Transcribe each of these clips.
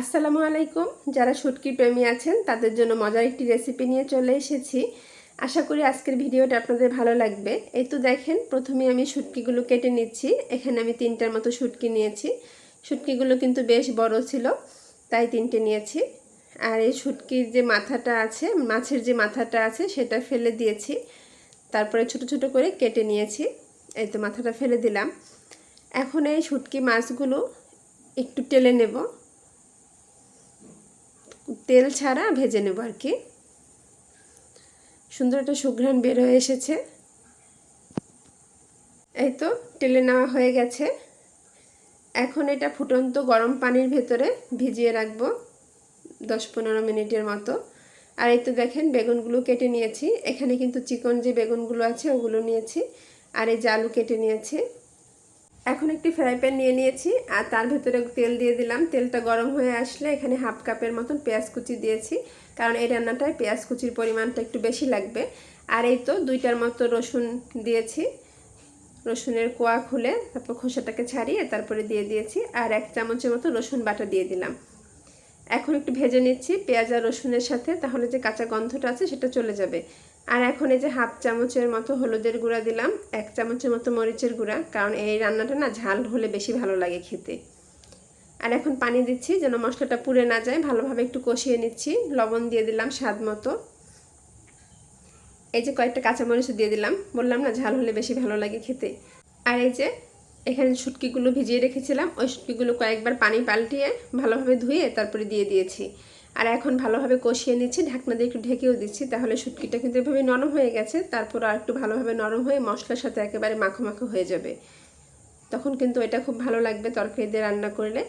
আসসালামু আলাইকুম। যারা শুটকি প্রেমী আছেন, তাদের জন্য মজার একটি রেসিপি নিয়ে চলে এসেছি। আশা করি আজকের ভিডিওটা আপনাদের ভালো লাগবে। এই তো দেখেন, প্রথমে আমি শুটকিগুলো কেটে নিচ্ছি। এখানে আমি তিনটার মতো শুটকি নিয়েছি। শুটকিগুলো কিন্তু বেশ বড় ছিল, তাই তিনটে নিয়েছি। আর এই শুটকির যে মাথাটা আছে, মাছের যে মাথাটা আছে, সেটা ফেলে দিয়েছি। তারপরে ছোট ছোট করে কেটে নিয়েছি। এই তো মাথাটা ফেলে দিলাম। এখন এই শুটকি মাছগুলো একটু টেলে নেব। তেল ছাড়া ভেজে নেব আর কি। সুন্দর একটা সুঘ্রাণ বের হয়ে এসেছে। এই তো টেলে নেওয়া হয়ে গেছে। এখন এটা ফুটন্ত গরম পানির ভেতরে ভিজিয়ে রাখব দশ পনেরো মিনিটের মতো। আর এই তো দেখেন, বেগুনগুলো কেটে নিয়েছি। এখানে কিন্তু চিকন যে বেগুনগুলো আছে, ওগুলো নিয়েছি। আর এই যে আলু কেটে নিয়েছি। এখন একটি ফ্রাই প্যান নিয়ে নিয়েছি, আর তার ভেতরে তেল দিয়ে দিলাম। তেলটা গরম হয়ে আসলে এখানে হাফ কাপের মতন পেঁয়াজ কুচি দিয়েছি, কারণ এই রান্নাটায় পেঁয়াজ কুচির পরিমাণটা একটু বেশি লাগবে। আর এই তো দুইটার মতো রসুন দিয়েছি, রসুনের কোয়া খুলে তারপর খোসাটাকে ছাড়িয়ে তারপরে দিয়ে দিয়েছি, আর এক চামচের মতো রসুন বাটা দিয়ে দিলাম। এখন একটু ভেজে নিচ্ছি পেঁয়াজ আর রসুনের সাথে, তাহলে যে কাঁচা গন্ধটা আছে সেটা চলে যাবে। আর এখন এই যে হাফ চামচের মতো হলুদের গুঁড়া দিলাম, এক চামচের মতো মরিচের গুঁড়া, কারণ এই রান্নাটা না ঝাল হলে বেশি ভালো লাগে খেতে। আর এখন পানি দিচ্ছি যেন মশলাটা পুড়ে না যায়, ভালোভাবে একটু কষিয়ে নিচ্ছি। লবণ দিয়ে দিলাম স্বাদ মতো। এই যে কয়েকটা কাঁচামরিচ দিয়ে দিলাম, বললাম না ঝাল হলে বেশি ভালো লাগে খেতে। আর এই যে এখানে শুটকিগুলো ভিজিয়ে রেখেছিলাম, ওই শুটকিগুলো কয়েকবার পানি পাল্টিয়ে ভালোভাবে ধুয়ে তারপরে দিয়ে দিয়েছি। আর এখন ভালোভাবে কষিয়ে নিচ্ছি, ঢাকনা দিয়ে একটু ঢেকেও দিচ্ছি, তাহলে শুটকিটা কিন্তু এভাবে নরম হয়ে গেছে, তারপর আর একটু ভালোভাবে নরম হয়ে মশলার সাথে একেবারে মাখো মাখো হয়ে যাবে। তখন কিন্তু এটা খুব ভালো লাগবে তরকারি দিয়ে রান্না করলে।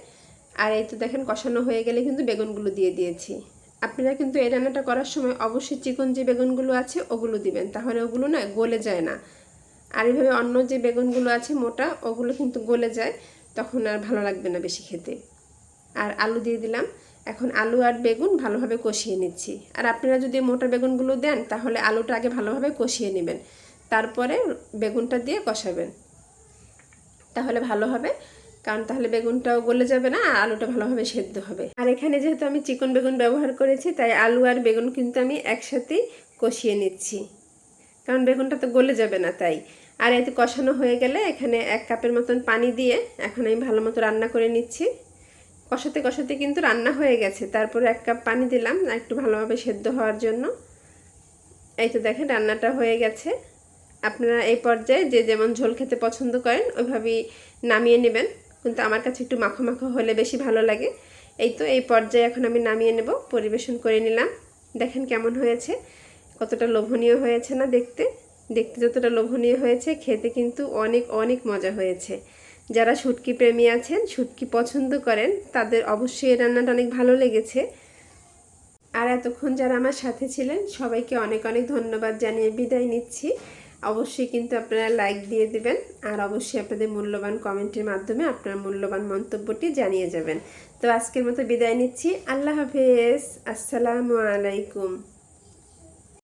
আর এই তো দেখেন কষানো হয়ে গেলে কিন্তু বেগুনগুলো দিয়ে দিয়েছি। আপনারা কিন্তু এই রান্নাটা করার সময় অবশ্যই চিকন যে বেগুনগুলো আছে ওগুলো দিবেন, তাহলে ওগুলো না গলে যায় না। আর এইভাবে অন্য যে বেগুনগুলো আছে মোটা, ওগুলো কিন্তু গলে যায়, তখন আর ভালো লাগবে না বেশি খেতে। আর আলু দিয়ে দিলাম। এখন আলু আর বেগুন ভালোভাবে কষিয়ে নিচ্ছি। আর আপনারা যদি মোটা বেগুনগুলো দেন, তাহলে আলুটা আগে ভালোভাবে কষিয়ে নেবেন। তারপরে বেগুনটা দিয়ে কষাবেন। তাহলে ভালো হবে, কারণ তাহলে বেগুনটাও গলে যাবে না, আর আলুটা ভালোভাবে সেদ্ধ হবে। আর এখানে যেহেতু আমি চিকন বেগুন ব্যবহার করেছি, তাই আলু আর বেগুন কিন্তু আমি একসাথেই কষিয়ে নিচ্ছি। কারণ বেগুনটা তো গলে যাবে না, তাই। আর এতে কষানো হয়ে গেলে এখানে এক কাপের মতন পানি দিয়ে এখন আমি ভালো মতো রান্না করে নিচ্ছি। কষাতে কষাতে কিন্তু রান্না হয়ে গেছে। তারপরে এক কাপ পানি দিলাম, একটু ভালোভাবে সেদ্ধ হওয়ার জন্য। এই তো দেখেন, রান্নাটা হয়ে গেছে। আপনারা এই পর্যায়ে যে যেমন ঝোল খেতে পছন্দ করেন, ওইভাবেই নামিয়ে নেবেন। কিন্তু আমার কাছে একটু মাখো মাখো হলে বেশি ভালো লাগে। এই তো, এই পর্যায়ে এখন আমি নামিয়ে নেব, পরিবেশন করে নিলাম। দেখেন কেমন হয়েছে। কতটা লোভনীয় হয়েছে না দেখতে? দেখতে যতটা লোভনীয় হয়েছে, খেতে কিন্তু অনেক অনেক মজা হয়েছে। যারা শুটকি প্রেমী আছেন, শুটকি পছন্দ করেন, তাদের অবশ্যই এই রান্নাটা অনেক ভালো লেগেছে। আর এতক্ষণ যারা আমার সাথে ছিলেন, সবাইকে অনেক অনেক ধন্যবাদ জানিয়ে বিদায় নিচ্ছি। অবশ্যই কিন্তু আপনারা লাইক দিয়ে দেবেন, আর অবশ্যই আপনাদের মূল্যবান কমেন্টের মাধ্যমে আপনার মূল্যবান মন্তব্যটি জানিয়ে যাবেন। তো আজকের মতো বিদায় নিচ্ছি। আল্লাহ হাফেজ। আসসালামু আলাইকুম।